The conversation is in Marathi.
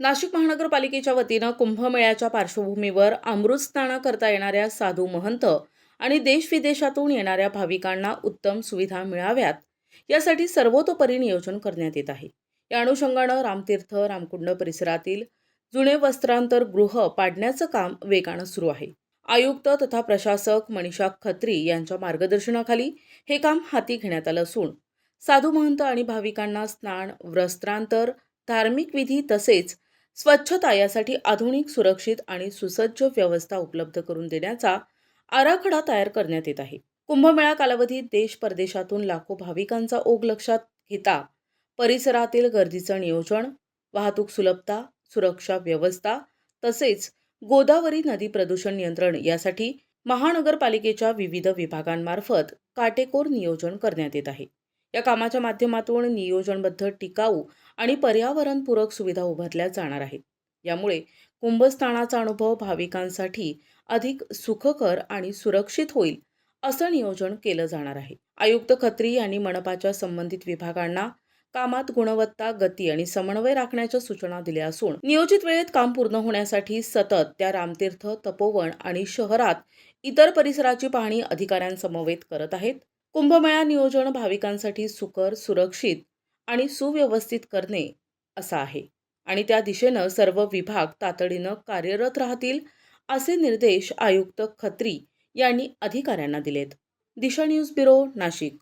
नाशिक महानगरपालिकेच्या वतीनं कुंभमेळ्याच्या पार्श्वभूमीवर अमृतस्नानं करता येणाऱ्या साधू महंत आणि देशविदेशातून येणाऱ्या भाविकांना उत्तम सुविधा मिळाव्यात. यासाठी सर्वतोपरी नियोजन करण्यात येत आहे. या अनुषंगानं रामतीर्थ रामकुंड परिसरातील जुने वस्त्रांतर गृह पाडण्याचं काम वेगानं सुरू आहे. आयुक्त तथा प्रशासक मनीषा खत्री यांच्या मार्गदर्शनाखाली हे काम हाती घेण्यात आलं असून साधू महंत आणि भाविकांना स्नान वस्त्रांतर धार्मिक विधी तसेच स्वच्छता यासाठी आधुनिक सुरक्षित आणि सुसज्ज व्यवस्था उपलब्ध करून देण्याचा आराखडा तयार करण्यात येत आहे. कुंभमेळा कालावधीत देश परदेशातून लाखो भाविकांचा ओघ लक्षात घेता परिसरातील गर्दीचं नियोजन वाहतूक सुलभता सुरक्षा व्यवस्था तसेच गोदावरी नदी प्रदूषण नियंत्रण यासाठी महानगरपालिकेच्या विविध विभागांमार्फत काटेकोर नियोजन करण्यात येत आहे. या कामाच्या माध्यमातून नियोजनबद्ध टिकाऊ आणि पर्यावरणपूरक सुविधा उभारल्या जाणार आहेत. यामुळे कुंभस्थानाचा अनुभव भाविकांसाठी अधिक सुखकर आणि सुरक्षित होईल असं नियोजन केलं जाणार आहे. आयुक्त खत्री यांनी मनपाच्या संबंधित विभागांना कामात गुणवत्ता गती आणि समन्वय राखण्याच्या सूचना दिल्या असून नियोजित वेळेत काम पूर्ण होण्यासाठी सतत त्या रामतीर्थ तपोवन आणि शहरात इतर परिसराची पाहणी अधिकाऱ्यांसमवेत करत आहेत. कुंभमेळा नियोजन भाविकांसाठी सुकर सुरक्षित आणि सुव्यवस्थित करणे असं आहे. आणि त्या दिशेनं सर्व विभाग तातडीनं कार्यरत राहतील असे निर्देश आयुक्त खत्री यांनी अधिकाऱ्यांना दिलेत. Disha news bureau Nashik.